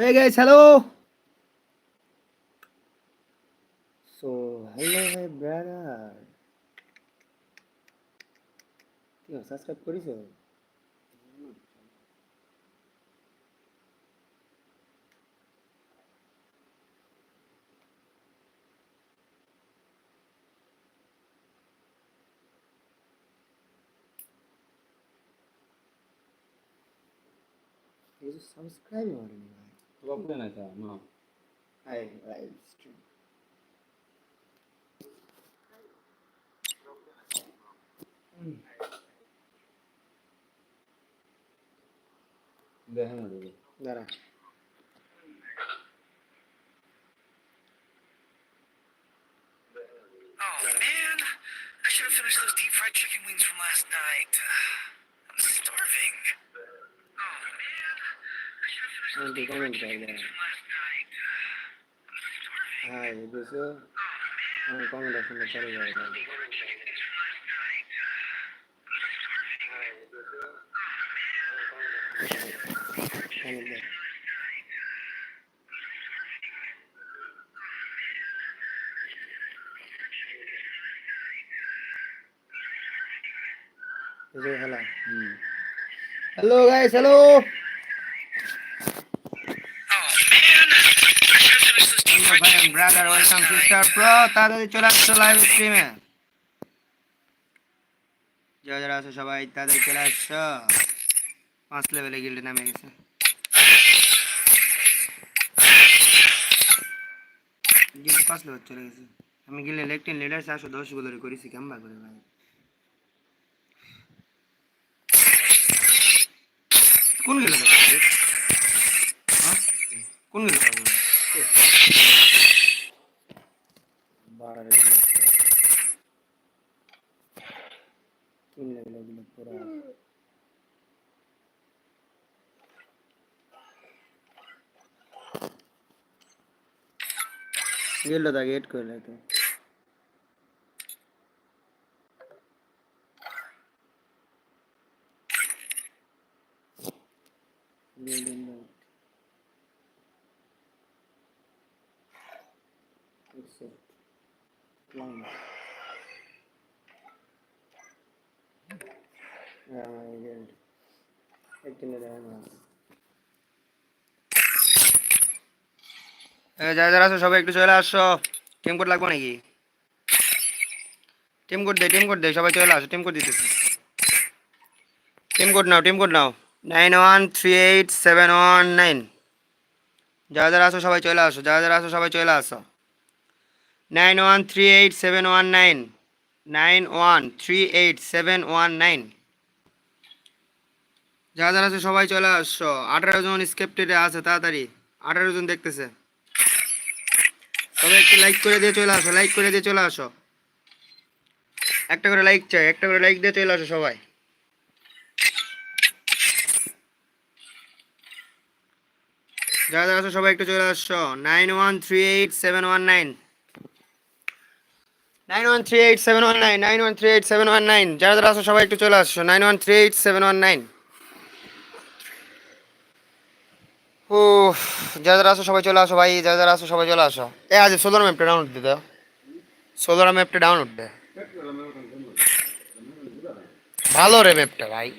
Hey guys, hello. So, hello my brother. কি subscribe করিছো কিছু subscribe করেনি ভাই Problem নাই স্যার না হাই লাইভ স্ট্রিম দেখেন না দিদি দাঁড়া Fried chicken wings from last night. Comment বুঝো hello hmm hello guys hello brother welcome to night. Star pro তাড়াতাড়ি চলে আসছো লাইভ স্ট্রিমে যারা যারা আছো সবাই, তাড়াতাড়ি চলে আসছো পাঁচ লেভেলে গিল্ডে নামে গেছে। গিল্ড পাঁচ লেভেল চলে গেছে। আমি গিল্ডে লেকটিন লিডার চারশো দশগুলো করেছি, কেমবা করে ভাই? কোন গিল্ডে হ্যাঁ? কোন গিল্ডে বাড়ারে তিন লেভেল এগুলো পুরো গেল দা গেট করলে তো Golden যারা যারা আছো, সবাই একটু চলে আসো। টিম কোড লাগবে নাকি? টিম কোড দে টিম কোড দে, সবাই চলে আসো টিম কোড দিতেছি। টিম কোড নাও টিম কোড নাও। Nine one three eight seven one nine যারা যারা আসো সবাই চলে আসো, যারা যারা আসো সবাই চলে আসো। Nine one three eight seven one nine nine one three eight seven one nine যারা যারা আছে, সবাই চলে আসছো আঠারো জন স্কেপটেডে আছে, তাড়াতাড়ি। আঠারো জন দেখতেছে। সবাই একটু লাইক করে দিয়ে চলে আসো লাইক করে দিয়ে চলে আসো। একটা করে লাইক চাই, একটা করে লাইক দিয়ে চলে আসো সবাই। যারা যারা আছো সবাই একটু চলে আসছো nine one three eight seven one nine nine one three eight seven one nine nine one three eight seven one nine যারা যারা আছো সবাই একটু চলে আসছো nine one three eight seven one nine যারা যারা আছো সবাই চলে আসো ভাই, যারা যারা আছো সবাই চলে আসো। এ, আজ সোলার ম্যাপটা ডাউনলোড দিতে দাও। সোলার ম্যাপটা ডাউনলোড দে। ভালো রে ম্যাপটা ভাই।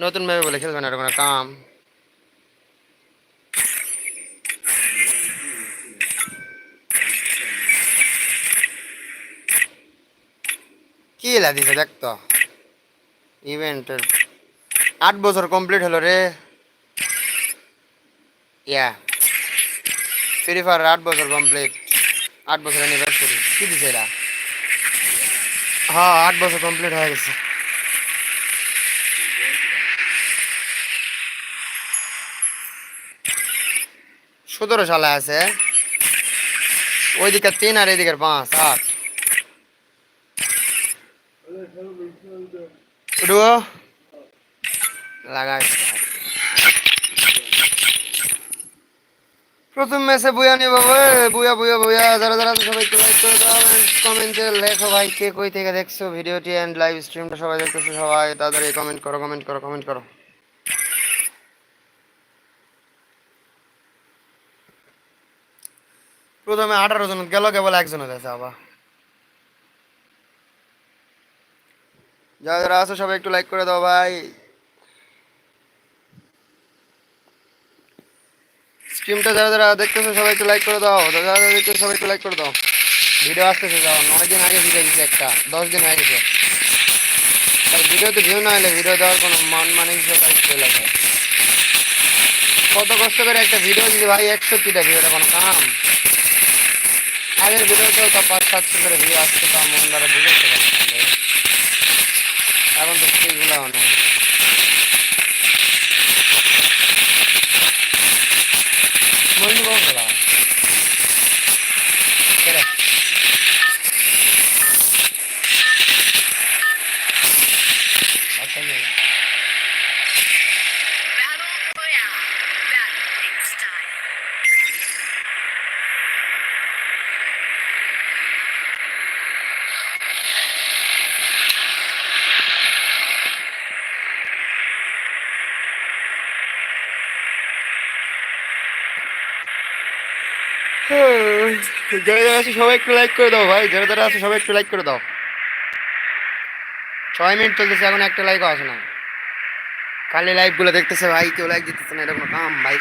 নতুন ম্যাপে বলে খেলবে না একটা কাম। কি এলা দিছে, দেখ তো। ইভেন্টের আট বছর কমপ্লিট হলো রে। ফ্রি ফায়ার আট বছর কমপ্লিট আট বছর অ্যানিভার্সারি কি দিছে এরা? হ্যাঁ আট বছর কমপ্লিট হয়ে গেছে। সতেরো সালে আছে। ওই দিকের তিন আর এই দিকের পাঁচ, আট। উঠবো। প্রথম ম্যাচে বুয়া নিয়ে বাবা বুয়া বুয়া বুয়া। যারা যারা সবাই একটু লাইক করে দাও কমেন্টে লেখো ভাই কে কই থেকে দেখছ ভিডিওটি এন্ড লাইভ স্ট্রিমটা সবাই দেখতেছো সবাই। তাড়াতাড়ি কমেন্ট করো কমেন্ট করো কমেন্ট করো। প্রথমে আঠারো জন গেল, কেবল একজন গেছে, আবার। যারা যারা আছো সবাই একটু লাইক করে দাও ভাই। স্ট্রিমটা যারা যারা দেখতেছো সবাই একটু লাইক করে দাও। যারা যারা দেখতেছো সবাই একটু লাইক করে দাও। ভিডিও আসতেছে, যাও। দিন আগে ভিডিও দিচ্ছে একটা। দশ দিন হয়ে গেছে। তার ভিডিওতে ভিউ না হলে ভিডিও দেওয়ার কোনো মান মানে হিসেবে চলে লাগে কত কষ্ট করে একটা ভিডিও দিদি ভাই একষট্টিটা ভিডিওটা কোনো কাম? আগের ভিডিওতেও তো পাঁচ, সাতশো করে ভিউ আসছে তো মন দ্বারা না। এখন তো সেইগুলো অনেক 我们又回来了。যারা যারা আছে সবাই একটু লাইক করে দাও ভাই। যারা যারা আছে সবাই একটু লাইক করে দাও। ছয় মিনিট চলতেছে এখন একটা লাইকও আসে না খালি লাইভগুলো দেখতেছে ভাই কেউ লাইক দিতেছে না এটা কোনো কাম ভাই।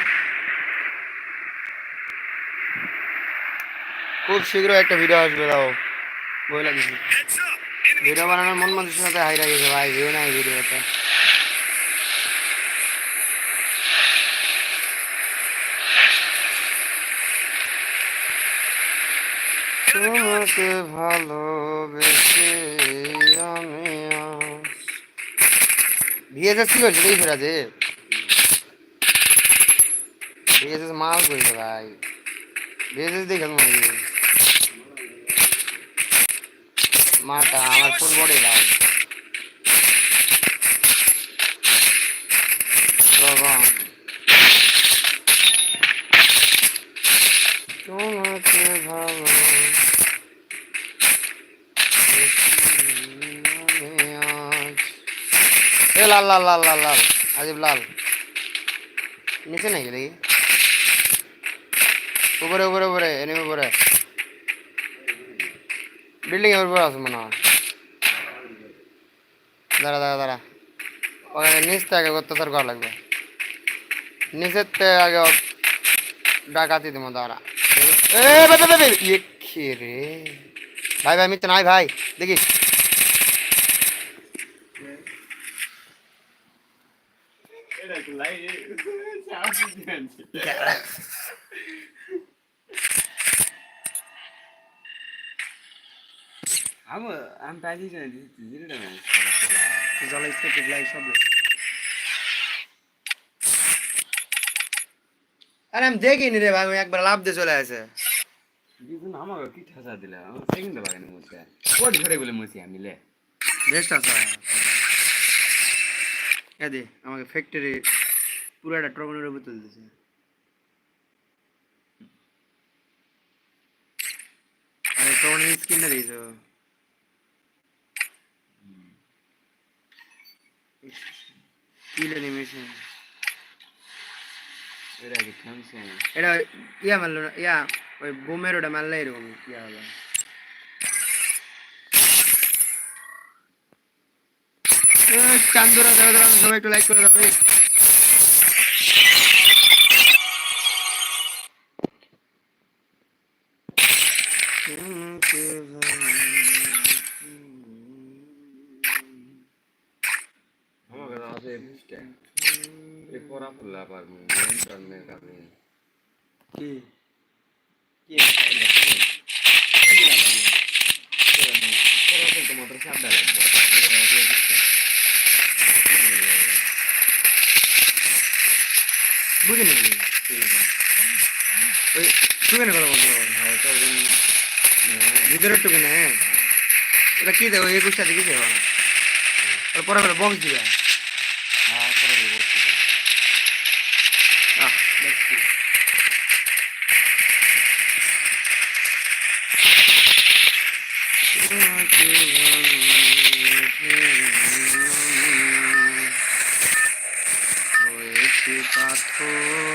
খুব শীঘ্র একটা ভিডিও আসবে দাও। বই লাগিয়েছি ভিডিও বানানোর মন মানুষের সাথে হাই গেছে ভাই ভিউ নাই ভিডিওতে তোমাকে ভালোবেসে আমি ভিএসএস কি করছে দেখি ফেরাজে ভিএসএস মাল করছে ভাই ভিএসএস দেখে মনে হয় মাটা আমার ফুল বডি লাল প্রগম লাল লাল লাল লাল লাল। আজিব লাল। নিচে নাকি দেখি? উপরে উপরে উপরে এনিমি উপরে। বিল্ডিং এর উপরে আছে মনে হয়। দাঁড়া দাঁড়া দাঁড়া। ওখানে নিচ থেকে অত্যাচার করা লাগবে। নিচের থেকে আগে ডাকাতি দিব, দাঁড়া। এ ইয়ে রে? ভাই ভাই, মিথ্যে নাই ভাই। দেখি। আমি পাইছি না জিরোটা ম্যাচ জলে স্কেপ লাই সব আরে আমি দেখিনি রে ভাই আমি একবার লাভ দিয়ে চলে আসে। কিন্তু আমাকে কি ঠাসা দিলে? আমার সেকেন্ডে বাগানের মধ্যে। কোট ধরে বলে মসি আমি লে? বেস্ট আছে এদি আমাকে ফ্যাক্টরি পুরাটা ট্রবনের উপর তুলতেছে আরে স্ক্রিনটা দিয়েছ কিল অ্যানিমেশন এটা কি থামছে এটা ইয়া মারলো না ইয়া ওই বোমের ওটা মারলে এরকম ইয়া হবে চান্দুরা আছে সবাই একটু লাইক করে দাও এই। তোমাকে আমাকে আছে এপিসটা এ পড়া ফুলা পার নিয়ন্ত্রণের কারণে কি মাত্র সাবধান বুঝিনি। ওই টুকেনে কথা বলছো হয়তো ভিতরের টুকেনে এটা কি দেবো একুশটা দেখি দেবো আর পরে বক্স দিবে Thank you.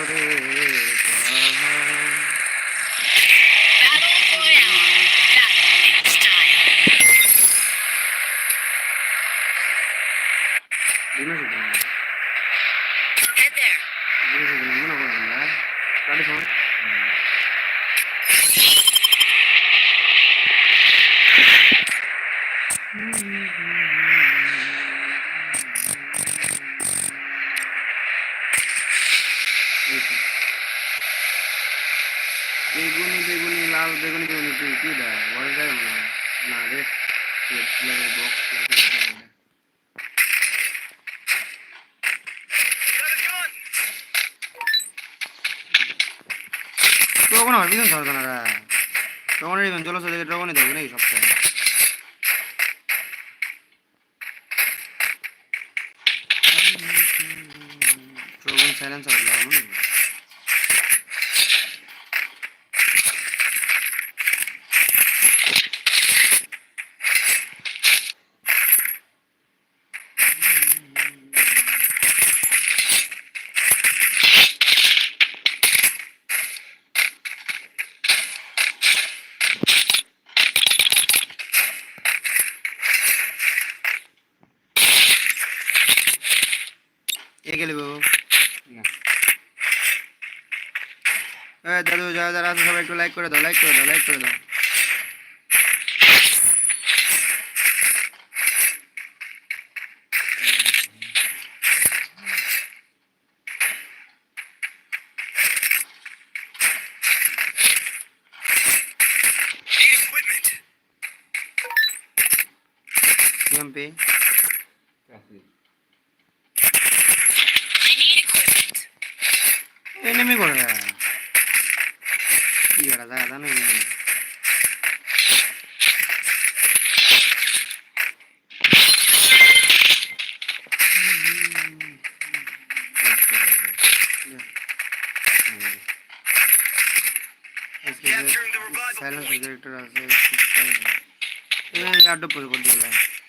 বেগুনি বেগুনি, লাল বেগুনি বেগুনি কি কি দেয় বড় না কালারের বক্স তখন আমার পিছন ধরতো না রা। তখন ইভেন চলো চলে তখনই দেখবে নাকি সপ্তাহে তখন সাইলেন্স হবে লাগানো নাকি এ গেলে বাবু না এ দাদু যারা যারা আছে, সবাই একটু লাইক করে দাও লাইক করে দাও লাইক করে দাও Need equipment. এমপি কাছে I need equipment. এনিমি করে কি করা যায়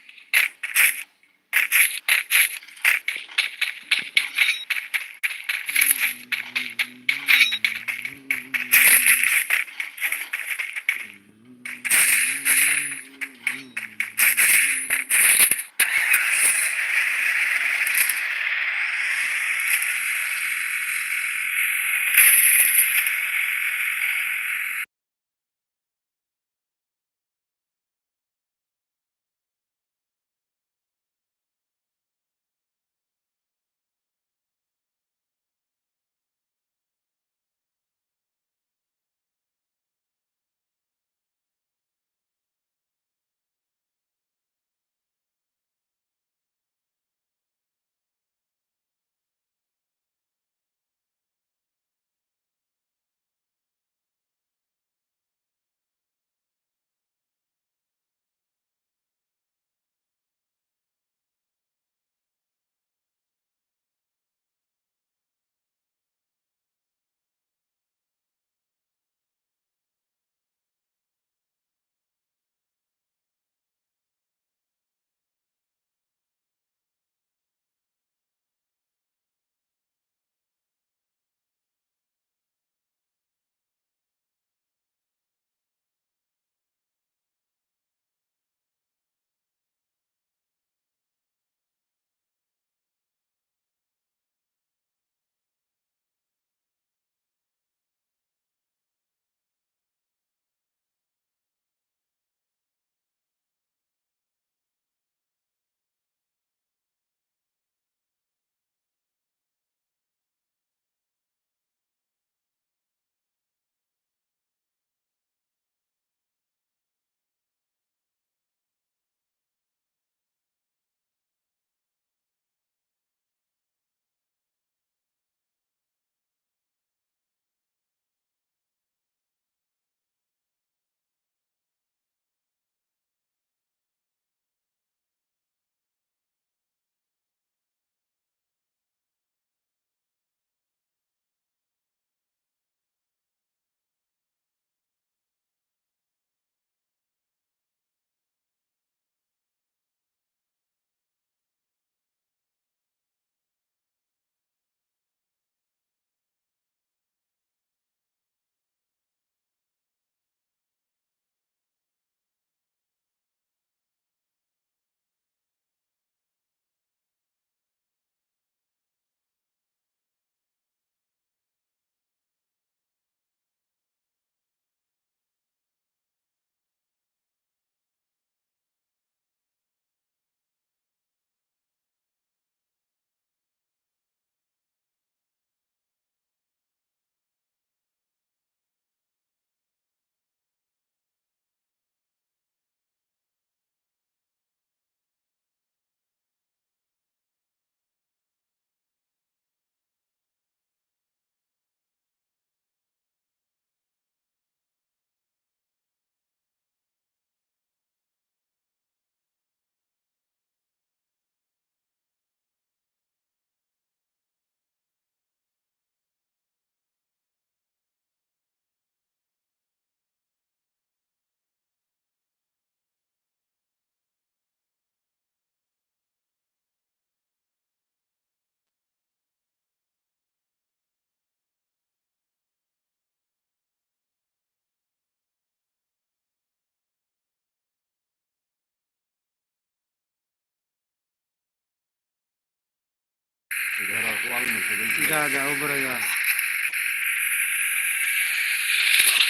দিলাম যা যা উপরে যা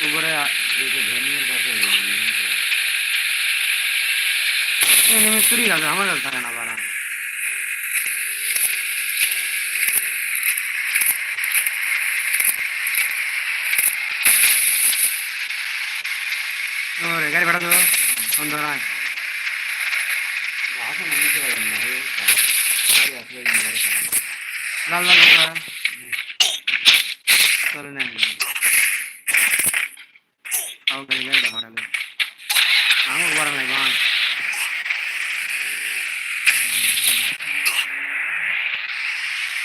উপরে এনিমি চুরি গেছে আমার কাছে থাকে না বাড়া ওরে গাড়ি ভাড়া দেবো বন্ধ নয় লাল লাল করা চলে নেন। আও গাড়ি গাড়িটা ভাড়ালে আমাকে ভাড়া নাই বাঁ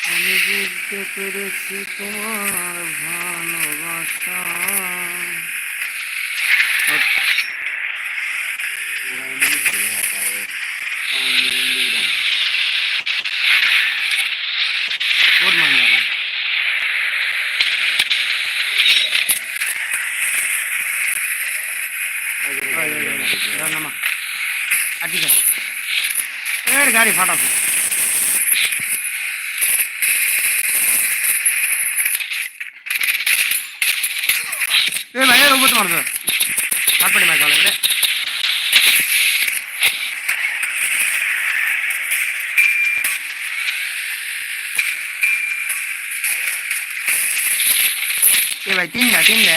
আমি বুঝতে পেরেছি তোমার ভালোবাসা কোড মান যাবে নামা আর ঠিক আছে এর গাড়ি ফাটাছে এ ভাই এর উপর মারবে তারপরে মার গেল রে। এ ভাই, তিনটা তিনটা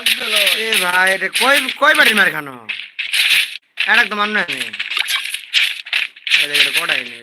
এ ভাই, এটা কই কই বাড়ি মার খানো এটা তো মান্য নেই এটা কটাই নেই